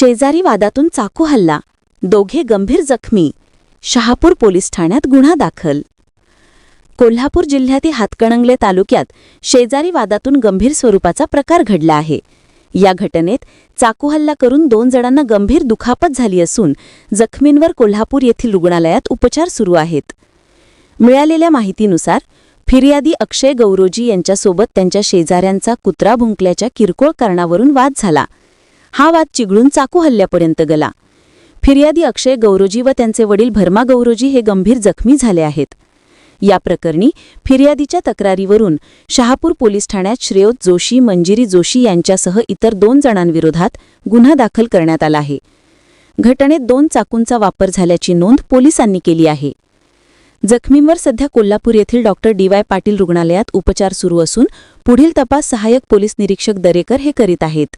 शेजारी वादातून चाकू हल्ला. दोघे गंभीर जखमी. शहापूर पोलीस ठाण्यात गुन्हा दाखल. कोल्हापूर जिल्ह्यातील हातकणंगले तालुक्यात शेजारी वादातून गंभीर स्वरूपाचा प्रकार घडला आहे. या घटनेत चाकू हल्ला करून दोन जणांना गंभीर दुखापत झाली असून जखमींवर कोल्हापूर येथील रुग्णालयात उपचार सुरू आहेत. मिळालेल्या माहितीनुसार फिर्यादी अक्षय गौरोजी यांच्यासोबत त्यांच्या शेजाऱ्यांचा कुत्रा भुंकल्याच्या किरकोळ कारणावरून वाद झाला. हा वाद चिघळून चाकू हल्ल्यापर्यंत गेला. फिर्यादी अक्षय गौरोजी व त्यांचे वडील भरमा गौरोजी हे गंभीर जखमी झाले आहेत. या प्रकरणी फिर्यादीच्या तक्रारीवरून शहापूर पोलीस ठाण्यात श्रेयोत जोशी मंजिरी जोशी यांच्यासह इतर दोन जणांविरोधात गुन्हा दाखल करण्यात आला आहे. घटनेत दोन चाकूंचा वापर झाल्याची नोंद पोलिसांनी केली आहे. जखमींवर सध्या कोल्हापूर येथील डॉक्टर डी वाय पाटील रुग्णालयात उपचार सुरू असून पुढील तपास सहाय्यक पोलीस निरीक्षक दरेकर हे करीत आहेत.